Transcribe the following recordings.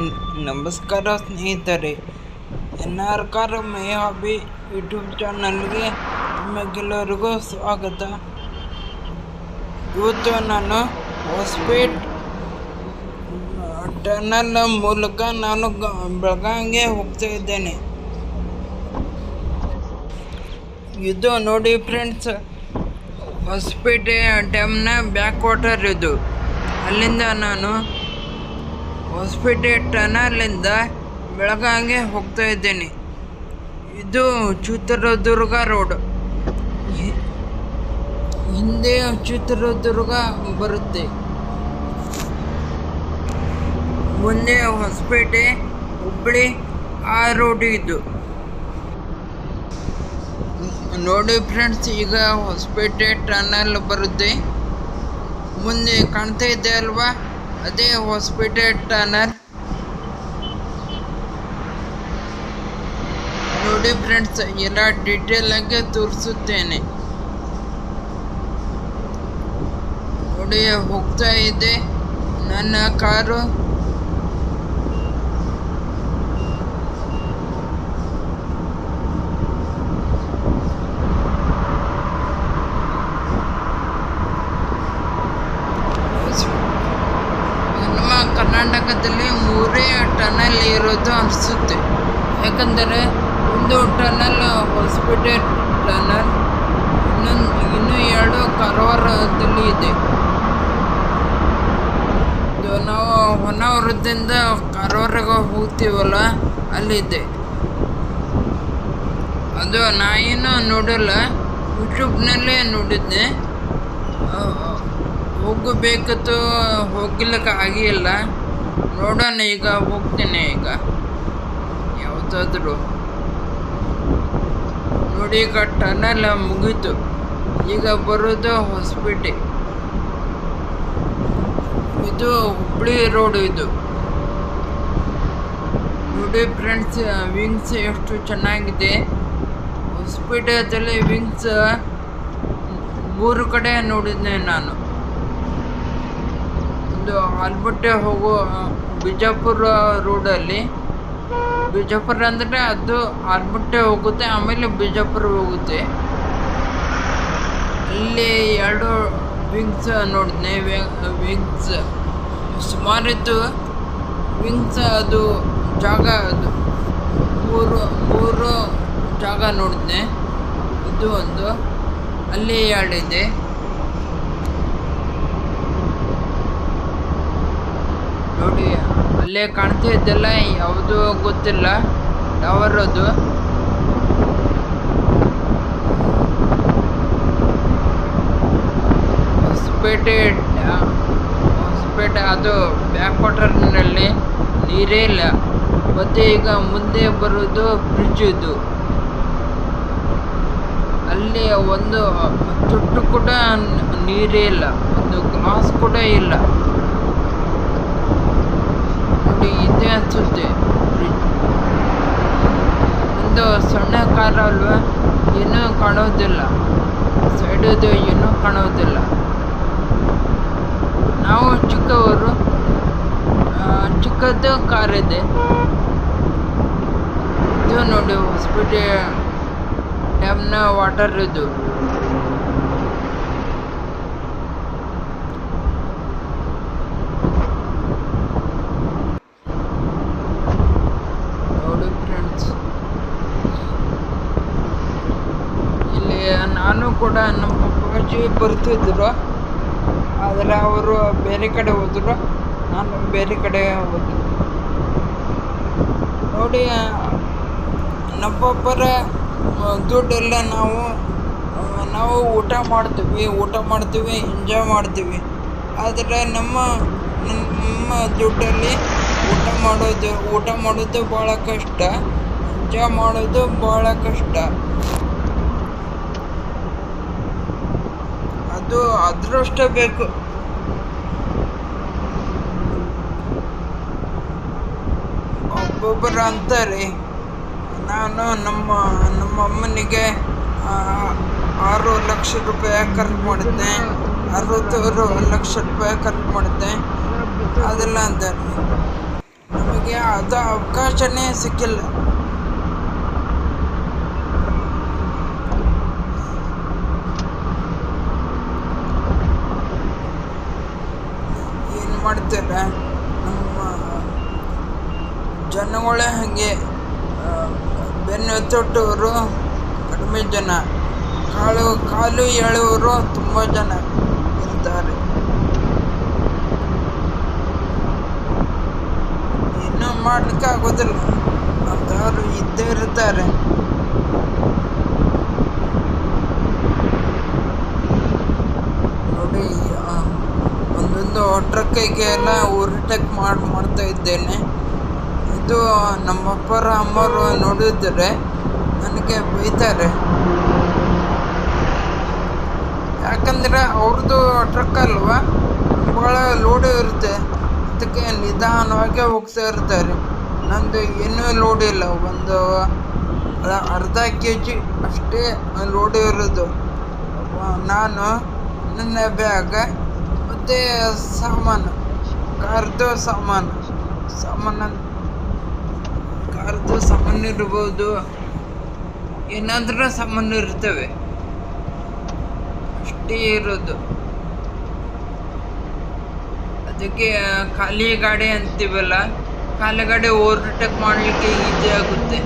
ನಮಸ್ಕಾರ ಸ್ನೇಹಿತರೆ N R car my YouTube ಚಾನಲ್ಗೆ ನಿಮಗೆಲ್ಲರಿಗೂ ಸ್ವಾಗತ. ಇವತ್ತು ನಾನು ಹೊಸ್ಪೇಟ್ ಟನಲ್ ಮೂಲಕ ನಾನು ಬೆಳಗಾವಿಗೆ ಹೋಗ್ತಾ ಇದ್ದೇನೆ. ಇದು ನೋಡಿ ಫ್ರೆಂಡ್ಸ್, ಹೊಸಪೇಟೆ ಡ್ಯಾಮ್ನ ಬ್ಯಾಕ್ ವಾಟರ್ ಇದು. ಅಲ್ಲಿಂದ ನಾನು ಹೊಸಪೇಟೆ ಟನಲಿಂದ ಬೆಳಗಾವಿಗೆ ಹೋಗ್ತಾ ಇದ್ದೇನೆ. ಇದು ಚಿತ್ರದುರ್ಗ ರೋಡ್. ಹಿಂದೆ ಚಿತ್ರದುರ್ಗ ಬರುತ್ತೆ. ಮುಂದೆ ಹೊಸಪೇಟೆ ಹುಬ್ಬಳ್ಳಿ ಆ ರೋಡ್ ಇದು. ನೋಡಿ ಫ್ರೆಂಡ್ಸ್, ಈಗ ಹೊಸಪೇಟೆ ಟನಲ್ ಬರುತ್ತೆ. ಮುಂದೆ ಕಾಣ್ತಾ ಇದೆ ಅಲ್ವಾ? ಅದೇ ಹಾಸ್ಪಿಟಲ್ ಟನರ್ ನೋಡಿ ಫ್ರೆಂಡ್ಸ್ ಎಲ್ಲ ಡೀಟೇಲ್ ಆಗಿ ತೋರಿಸುತ್ತೇನೆ. ನೋಡಿ ಹೋಗ್ತಾ ಇದೆ. ನನ್ನ ಕಾರು ನಮ್ಮ ಕರ್ನಾಟಕದಲ್ಲಿ ಮೂರೇ ಟನಲ್ ಇರೋದು ಅನಿಸುತ್ತೆ ಯಾಕಂದರೆ ಒಂದು ಟನಲ್ ಹೊಸಪೇಟೆ ಟನಲ್. ಇನ್ನೊಂದು, ಇನ್ನೂ ಎರಡು ಕಾರವಾರದಲ್ಲಿ ಇದೆ. ನಾವು ಹೊನ್ನಾವರದಿಂದ ಕಾರವಾರಗೆ ಹೋಗ್ತೀವಲ್ಲ, ಅಲ್ಲಿದೆ. ಅದು ನಾ ಏನು ನೋಡಲ್ಲ, ಯೂಟ್ಯೂಬ್ನಲ್ಲೇ ನೋಡಿದ್ದೆ. ಹೋಗಬೇಕು ಹೋಗ್ಲಿಕ್ಕೆ ಆಗಿಲ್ಲ. ನೋಡೋಣ ಈಗ, ಹೋಗ್ತೇನೆ ಈಗ. ಯಾವುದಾದ್ರೂ ನೋಡಿ, ಈಗ ಟನಲ್ ಮುಗೀತು. ಈಗ ಬರೋದು ಹೊಸಪೇಟೆ ಇದು ಹುಬ್ಳಿ ರೋಡ್ ಇದು. ನೋಡಿ ಫ್ರೆಂಡ್ಸ್ ವಿಂಗ್ಸ್ ಎಷ್ಟು ಚೆನ್ನಾಗಿದೆ. ಹೊಸಪೇಟೆಯಲ್ಲಿ ವಿಂಗ್ಸ್ ಮೂರು ಕಡೆ ನೋಡಿದ್ದೆ ನಾನು. ಒಂದು ಆಲ್ಬಟ್ಟೆ ಹೋಗೋ ಬಿಜಾಪುರ ರೋಡಲ್ಲಿ ಬಿಜಾಪುರ ಅಂದರೆ ಅದು ಆಲ್ಬಟ್ಟೆ ಹೋಗುತ್ತೆ, ಆಮೇಲೆ ಬಿಜಾಪುರ ಹೋಗುತ್ತೆ. ಅಲ್ಲಿ ಎರಡು ವಿಂಗ್ಸ್ ನೋಡಿದ್ನೆ ವಿಂಗ್ಸ್ ಸುಮಾರಿತ್ತು ವಿಂಗ್ಸ್ ಅದು ಜಾಗ ಅದು. ಮೂರು ಮೂರು ಜಾಗ ನೋಡಿದ್ನೆ, ಇದು ಒಂದು. ಅಲ್ಲಿ ಎರಡಿದೆ ನೋಡಿ ಅಲ್ಲೇ ಕಾಣ್ತಾ ಇದ್ದಲ್ಲ, ಯಾವುದು ಗೊತ್ತಿಲ್ಲ. ಟವರ್ ಅದು ಹೊಸಪೇಟೆ ಹೊಸಪೇಟೆ, ಅದು ಬ್ಯಾಕ್ ವಾಟರ್ನಲ್ಲಿ ನೀರೇ ಇಲ್ಲ. ಮತ್ತೆ ಈಗ ಮುಂದೆ ಬರೋದು ಬ್ರಿಡ್ಜ್ ಇದು. ಅಲ್ಲಿ ಒಂದು ತುಟ್ಟು ಕೂಡ ನೀರೇ ಇಲ್ಲ. ಒಂದು ಗ್ಲಾಸ್ ಕೂಡ ಇಲ್ಲ. ನೋಡಿ ಇದೆ ಅನ್ಸುತ್ತೆ ಒಂದು ಸಣ್ಣ ಕಾರ್ ಅಲ್ವಾ, ಏನೂ ಕಾಣೋದಿಲ್ಲ. ಸೈಡದು ಏನೂ ಕಾಣೋದಿಲ್ಲ. ನಾವು ಚಿಕ್ಕವರು ಚಿಕ್ಕದ್ದು ಕಾರ್ ಇದೆ. ಇದು ನೋಡಿ, ಹೊಸಪೇಟೆ ಡ್ಯಾಮ್ನ ವಾಟರ್ ಇದು ನೋಡಿ ಫ್ರೆಂಡ್ಸ್ ಇಲ್ಲಿ ನಾನು ಕೂಡ ನಮ್ಮ ಅಪ್ಪಾಜಿ ಬರ್ತಿದ್ರು. ಆದರೆ ಅವರು ಬೇರೆ ಕಡೆ ಹೋದರು. ನಾನು ಬೇರೆ ಕಡೆ ಹೋದೆ. ನೋಡಿ ನಮ್ಮೊಬ್ಬರ ದುಡ್ಡೆಲ್ಲ ನಾವು ನಾವು ಊಟ ಮಾಡ್ತೀವಿ ಊಟ ಮಾಡ್ತೀವಿ ಎಂಜಾಯ್ ಮಾಡ್ತೀವಿ. ಆದರೆ ನಮ್ಮ ನಮ್ಮ ದುಡ್ಡಲ್ಲಿ ಊಟ ಮಾಡೋದು ಊಟ ಮಾಡೋದು ಭಾಳ ಕಷ್ಟ. ಎಂಜಾಯ್ ಮಾಡೋದು ಭಾಳ ಕಷ್ಟ. ಅದು ಅದೃಷ್ಟ ಬೇಕು. ಒಬ್ಬೊಬ್ಬರು ಅಂತಾರೆ, ನಾನು ನಮ್ಮ ನಮ್ಮ ಅಮ್ಮನಿಗೆ ಆರು ಲಕ್ಷ ರೂಪಾಯಿ ಖರ್ಚು ಮಾಡಿದ್ದೆ ಅರವತ್ತಾರು ಲಕ್ಷ ರೂಪಾಯಿ ಖರ್ಚು ಮಾಡಿದ್ದೆ, ಅದೆಲ್ಲ ಅಂತಾರೆ. ನಮಗೆ ಅದು ಅವಕಾಶನೇ ಸಿಕ್ಕಿಲ್ಲ. ಏನು ಮಾಡ್ತಾರೆ ನಮ್ಮ, ಜನಗಳೇ ಹಾಗೆ ಬೆನ್ನು ತೊಟ್ಟವರು ಕಡಿಮೆ ಜನ. ಕಾಲು ಕಾಲು ಎಳೆಯುವರು ತುಂಬ ಜನ ಇರ್ತಾರೆ ಏನೂ ಮಾಡ್ಲಿಕ್ಕೆ ಆಗೋದಿಲ್ಲ. ಅಂಥವ್ರು ಇದ್ದೇ ಇರ್ತಾರೆ ನೋಡಿ ಆ, ಒಂದೊಂದು ಟ್ರಕ್ಕಿಗೆ ಎಲ್ಲ ಓವರ್ಟೇಕ್ ಮಾಡಿ, ಮಾಡ್ತಾ ಇದ್ದೇನೆ. ಇದು ನಮ್ಮಪ್ಪರ ಅಮ್ಮರು ನೋಡಿದರೆ ನನಗೆ ಬೈತಾರೆ. ಯಾಕಂದರೆ ಅವ್ರದ್ದು ಟ್ರಕ್ ಅಲ್ವಾ? ಭಾಳ ಲೋಡ್ ಇರುತ್ತೆ. ಅದಕ್ಕೆ ನಿಧಾನವಾಗಿ ಹೋಗ್ತಾ ಇರ್ತಾರೆ. ನಂದು ಏನೂ ಲೋಡ್ ಇಲ್ಲ. ಒಂದು ಅರ್ಧ ಕೆ ಜಿ ಅಷ್ಟೇ ಲೋಡ್ ಇರೋದು. ನಾನು ನನ್ನ ಬ್ಯಾಗ್ ಮತ್ತು ಸಾಮಾನು. ಕಾರ್ದು ಸಾಮಾನು. ಸಾಮಾನು ಕಾರ್ದು ಸಾಮಾನು ಇರ್ಬೋದು. ಏನಾದರೂ ಸಾಮಾನು ಇರ್ತವೆ. ಅಷ್ಟೇ ಇರೋದು. ಅದಕ್ಕೆ ಖಾಲಿ ಗಾಡಿ ಅಂತೀವಲ್ಲ ಖಾಲಿ ಗಾಡಿ ಓವರ್ಟೇಕ್ ಮಾಡಲಿಕ್ಕೆ ಈಜಿ ಆಗುತ್ತೆ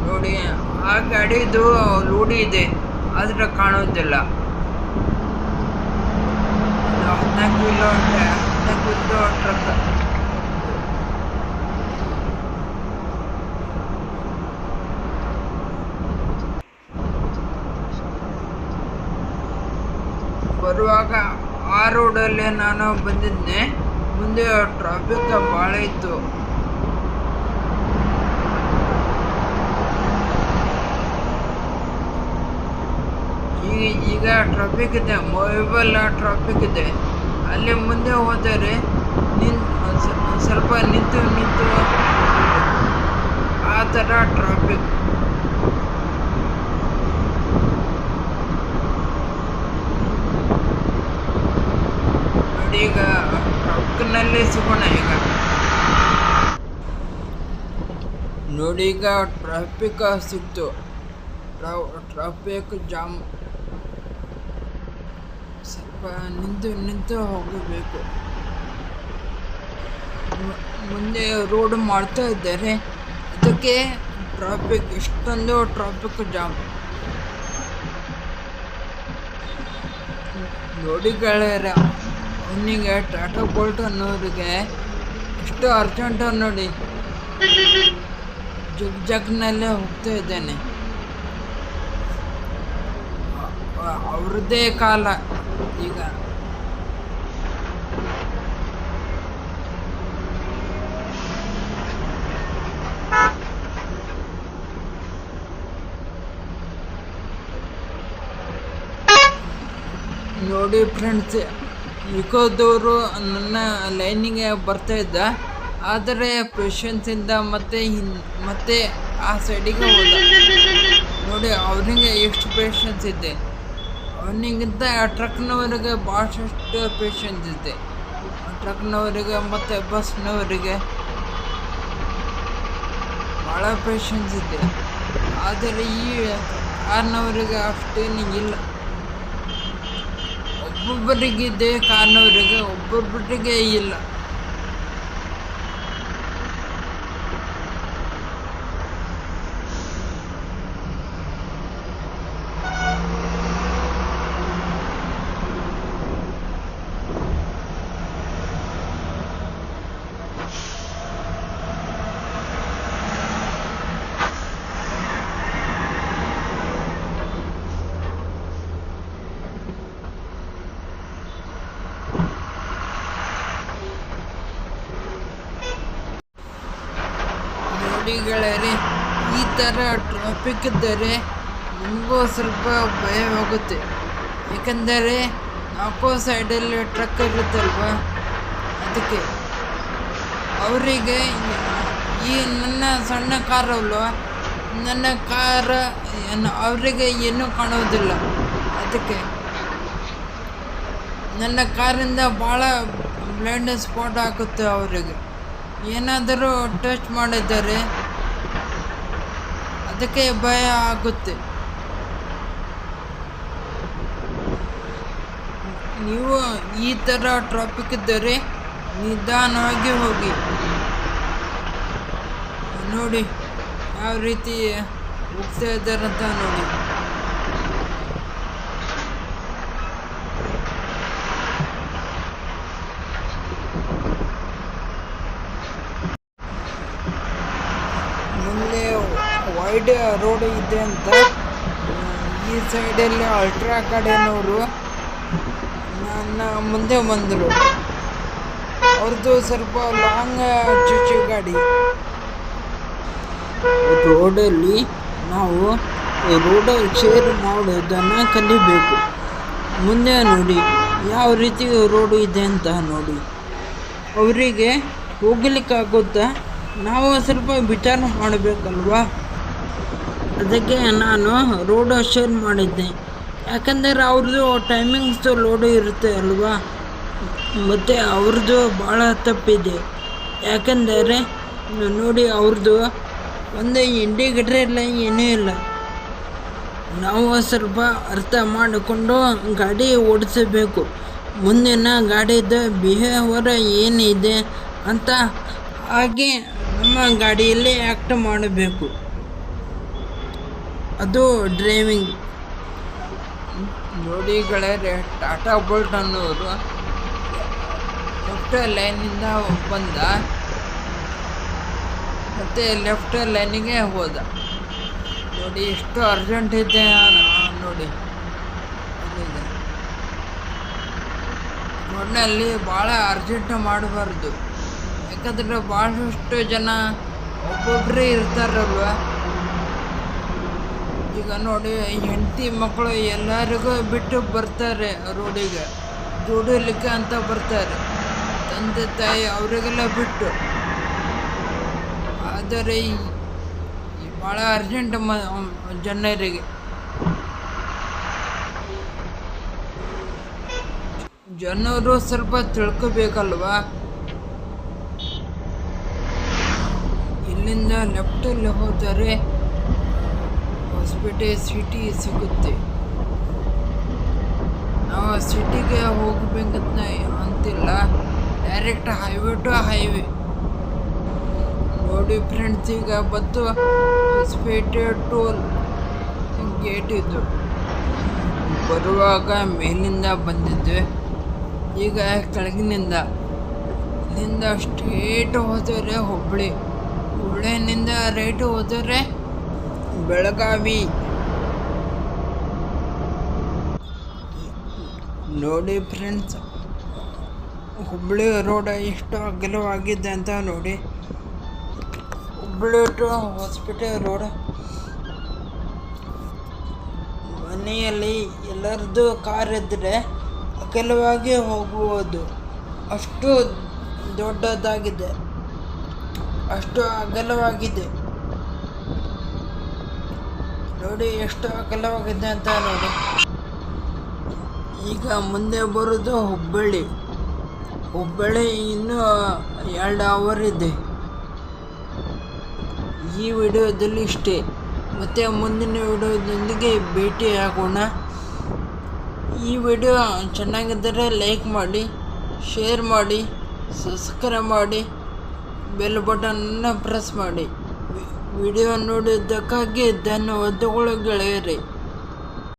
ನೋಡಿ ಆ ಗಾಡಿದು ರೂಢಿ ಇದೆ. ಆದ್ರೆ ಕಾಣೋದಿಲ್ಲ ಹದಿನಾಲ್ಕು ಕಿಲೋ ಹದಿನಾಲ್ಕು ಕಿಲೋ ಟ್ರಕ್. ಬರುವಾಗ ಆ ರೋಡಲ್ಲೇ ನಾನು ಬಂದಿದ್ದೆ. ಮುಂದೆ ಟ್ರಾಫಿಕ್ ಭಾಳ ಇತ್ತು. ಈಗ ಈಗ ಟ್ರಾಫಿಕ್ ಇದೆ ಮೊಬೈಲ್ ಟ್ರಾಫಿಕ್ ಇದೆ. ಅಲ್ಲಿ ಮುಂದೆ ಹೋದರೆ ನಿನ್ ಸ್ವಲ್ಪ ನಿಂತು ನಿಂತು ಆ ಥರ ಟ್ರಾಫಿಕ್ ಈಗ ಟ್ರಾಫಿಕ್ನಲ್ಲೇ ಸಿಗೋಣ ಈಗ. ನೋಡಿ ಈಗ ಟ್ರಾಫಿಕ್ ಸಿಕ್ತು. ಟ್ರಾಫಿಕ್ ಜಾಮ್ ನಿಂತು ನಿಂತು ಹೋಗಬೇಕು. ಮುಂದೆ ರೋಡ್ ಮಾಡ್ತಾ ಇದ್ದಾರೆ. ಅದಕ್ಕೆ ಟ್ರಾಫಿಕ್ ಇಷ್ಟೊಂದು ಟ್ರಾಫಿಕ್ ಜಾಮ್ ನೋಡಿ ಗೆಳೆಯರ, ಅವನಿಗೆ ಟಾಟಾ ಬೋಲ್ಟ್ ಅನ್ನೋರಿಗೆ ಎಷ್ಟು ಅರ್ಜೆಂಟ್ ನೋಡಿ. ಜಗ್ ಜಗ್ನಲ್ಲೇ ಹೋಗ್ತಾ ಇದ್ದಾನೆ. ಅವ್ರದ್ದೇ ಕಾಲ. ಈಗ ನೋಡಿ ಫ್ರೆಂಡ್ಸ್ ಇಕೋದವರು ನನ್ನ ಲೈನಿಗೆ ಬರ್ತಾ ಇದ್ದ. ಆದರೆ ಪೇಷನ್ಸಿಂದ ಮತ್ತೆ ಹಿನ್, ಮತ್ತೆ ಆ ಸೈಡಿಗೆ ಹೋದ. ನೋಡಿ ಅವನಿಗೆ ಎಷ್ಟು ಪೇಷನ್ಸ್ ಇದೆ ಅವನಿಗಿಂತ ಟ್ರಕ್ನವರಿಗೆ ಭಾಳಷ್ಟು ಪೇಷನ್ಸ್ ಇದೆ. ಟ್ರಕ್ನವರಿಗೆ ಮತ್ತು ಬಸ್ನವರಿಗೆ ಭಾಳ ಪೇಷನ್ಸ್ ಇದೆ. ಆದರೆ ಈ ಕಾರ್ನವರಿಗೆ ಅಷ್ಟೇನು ಇಲ್ಲ. ಒಬ್ಬೊಬ್ಬರಿಗಿದೆ ಕಾರ್ನವರಿಗೆ ಒಬ್ಬೊಬ್ಬರಿಗೆ ಇಲ್ಲ ನೋಡಿ ಗೆಳೆಯರೆ ಈ ಥರ ಟ್ರಾಫಿಕ್ ಇದ್ದರೆ ನಮಗೂ ಸ್ವಲ್ಪ ಭಯವಾಗುತ್ತೆ ಏಕೆಂದರೆ ನಾಲ್ಕು ಸೈಡಲ್ಲಿ ಟ್ರಕ್ ಇರುತ್ತಲ್ವ? ಅದಕ್ಕೆ ಅವರಿಗೆ ಈ ನನ್ನ ಸಣ್ಣ ಕಾರಲ್ವ ನನ್ನ ಕಾರ ಅವರಿಗೆ ಏನೂ ಕಾಣೋದಿಲ್ಲ. ಅದಕ್ಕೆ ನನ್ನ ಕಾರಿಂದ ಭಾಳ ಬ್ಲೈಂಡ್ ಸ್ಪಾಟ್ ಆಗುತ್ತೆ ಅವರಿಗೆ. ಏನಾದರೂ ಟೆಸ್ಟ್ ಮಾಡಿದರೆ ಅದಕ್ಕೆ ಭಯ ಆಗುತ್ತೆ. ನೀವು ಈ ಥರ ಟ್ರಾಫಿಕ್ ಇದ್ದರೆ ನಿಧಾನವಾಗಿ ಹೋಗಿ. ನೋಡಿ, ಯಾವ ರೀತಿ ಹೋಗ್ತಾ ಇದ್ದಾರಂತ ನೋಡಿ ಮುಂದೆ ವೈಡ್ ರೋಡ್ ಇದೆ ಅಂತ. ಈ ಸೈಡಲ್ಲಿ ಅಲ್ಟ್ರಾ ಕಡೆನವರು ನನ್ನ ಮುಂದೆ ಬಂದರು. ಅವ್ರದ್ದು ಸ್ವಲ್ಪ ಲಾಂಗ್ ಚುಚ್ಚು ಗಾಡಿ. ರೋಡಲ್ಲಿ ನಾವು ರೋಡ್ ಶೇರ್ ಮಾಡೋದನ್ನು ಕಲಿಬೇಕು. ಮುಂದೆ ನೋಡಿ, ಯಾವ ರೀತಿ ರೋಡು ಇದೆ ಅಂತ ನೋಡಿ. ಅವರಿಗೆ ಹೋಗ್ಲಿಕ್ಕಾಗುತ್ತಾ, ನಾವು ಸ್ವಲ್ಪ ವಿಚಾರ ಮಾಡಬೇಕಲ್ವಾ? ಅದಕ್ಕೆ ನಾನು ರೋಡ್ ಶೇರ್ ಮಾಡಿದ್ದೆ. ಯಾಕಂದರೆ ಅವ್ರದ್ದು ಟೈಮಿಂಗ್ಸು ಲೋಡು ಇರುತ್ತೆ ಅಲ್ವಾ? ಮತ್ತು ಅವ್ರದ್ದು ಭಾಳ ತಪ್ಪಿದೆ. ಯಾಕಂದರೆ ನೋಡಿ ಅವ್ರದ್ದು ಒಂದು ಇಂಡಿಕೇಟ್ರ್ ಇಲ್ಲ ಏನೂ ಇಲ್ಲ. ನಾವು ಸ್ವಲ್ಪ ಅರ್ಥ ಮಾಡಿಕೊಂಡು ಗಾಡಿ ಓಡಿಸಬೇಕು. ಮುಂದಿನ ಗಾಡಿದು ಬಿಹೇವರ್ ಏನಿದೆ ಅಂತ ಹಾಗೆ ನಮ್ಮ ಗಾಡಿಯಲ್ಲಿ ಆ್ಯಕ್ಟ್ ಮಾಡಬೇಕು. ಅದು ಡ್ರೈವಿಂಗ್. ನೋಡಿಗಳೇ ಟಾಟಾ ಬೋಲ್ಟ್ ಅನ್ನೋರು ಲೆಫ್ಟ್ ಲೈನಿಂದ ಬಂದ. ಮತ್ತು ಲೆಫ್ಟ್ ಲೈನಿಗೆ ಹೋದ. ನೋಡಿ ಎಷ್ಟು ಅರ್ಜೆಂಟ್ ಇದೆ ನೋಡಿ. ಒಟ್ಟಿನಲ್ಲಿ ಭಾಳ ಅರ್ಜೆಂಟ್ ಮಾಡಬಾರ್ದು. ಯಾಕಂದರೆ ಭಾಳಷ್ಟು ಜನ ಒಬ್ಬೊಬ್ಬರೇ ಇರ್ತಾರಲ್ವ. ಈಗ ನೋಡಿ, ಹೆಂಡತಿ ಮಕ್ಕಳು ಎಲ್ಲರಿಗೂ ಬಿಟ್ಟು ಬರ್ತಾರೆ ರೋಡಿಗೆ. ದುಡಿಲಿಕ್ಕೆ ಅಂತ ಬರ್ತಾರೆ. ತಂದೆ, ತಾಯಿ ಅವರಿಗೆಲ್ಲ ಬಿಟ್ಟು. ಆದರೆ ಭಾಳ ಅರ್ಜೆಂಟ್ ಮ, ಜನರಿಗೆ. ಜನರು ಸ್ವಲ್ಪ ತಿಳ್ಕೋಬೇಕಲ್ವಾ? ಇಲ್ಲಿಂದ ಲೆಫ್ಟಲ್ಲಿ ಹೋದರೆ ಹೊಸಪೇಟೆ ಸಿಟಿ ಸಿಗುತ್ತೆ. ನಾವು ಸಿಟಿಗೆ ಹೋಗ್ಬೇಕಂತ ಅಂತಿಲ್ಲ. Direct highway to highway. ನೋಡಿ ಫ್ರೆಂಡ್ಸ್, ಈಗ ಬಂದು ಹೊಸಪೇಟೆ ಟೋಲ್ ಗೇಟ್ ಇದು. ಬರುವಾಗ ಮೇಲಿಂದ ಬಂದಿದ್ವಿ ಈಗ ಕೆಳಗಿನಿಂದ. ಇಲ್ಲಿಂದ ಸ್ಟ್ರೇಟ್ ಹೋದರೆ ಹುಬ್ಬಳ್ಳಿ ಹುಬ್ಬಳ್ಳಿನಿಂದ ರೈಟ್ ಹೋದರೆ ಬೆಳಗಾವಿ. ನೋಡಿ ಫ್ರೆಂಡ್ಸ್ ಹುಬ್ಬಳ್ಳಿ ರೋಡ್ ಎಷ್ಟು ಅಗಲವಾಗಿದೆ ಅಂತ ನೋಡಿ. ಹುಬ್ಬಳ್ಳಿ ಟು ಹಾಸ್ಪಿಟಲ್ ರೋಡ್ ಮನೆಯಲ್ಲಿ ಎಲ್ಲರದ್ದು ಕಾರ್ ಇದ್ದರೆ ಅಗಲವಾಗಿ ಹೋಗುವುದು ಅಷ್ಟು ದೊಡ್ಡದಾಗಿದೆ. ಅಷ್ಟು ಅಗಲವಾಗಿದೆ. ನೋಡಿ ಎಷ್ಟು ಅಗಲವಾಗಿದೆ ಅಂತ ನೋಡಿ. ಈಗ ಮುಂದೆ ಬರೋದು ಹುಬ್ಬಳ್ಳಿ. ಹುಬ್ಬಳ್ಳಿ ಇನ್ನೂ ಎರಡು ಅವರ್ ಇದೆ. ಈ ವಿಡಿಯೋದಲ್ಲಿ ಇಷ್ಟೇ. ಮತ್ತು ಮುಂದಿನ ವಿಡಿಯೋದೊಂದಿಗೆ ಭೇಟಿ ಆಗೋಣ. ಈ ವಿಡಿಯೋ ಚೆನ್ನಾಗಿದ್ದರೆ ಲೈಕ್ ಮಾಡಿ, ಶೇರ್ ಮಾಡಿ ಸಬ್ಸ್ಕ್ರೈಬ್ ಮಾಡಿ ಬೆಲ್ ಬಟನನ್ನು ಪ್ರೆಸ್ ಮಾಡಿ. ವಿಡಿಯೋ ನೋಡಿದ್ದಕ್ಕಾಗಿ ಧನ್ಯವಾದಗಳು ಗೆಳೆಯರೇ.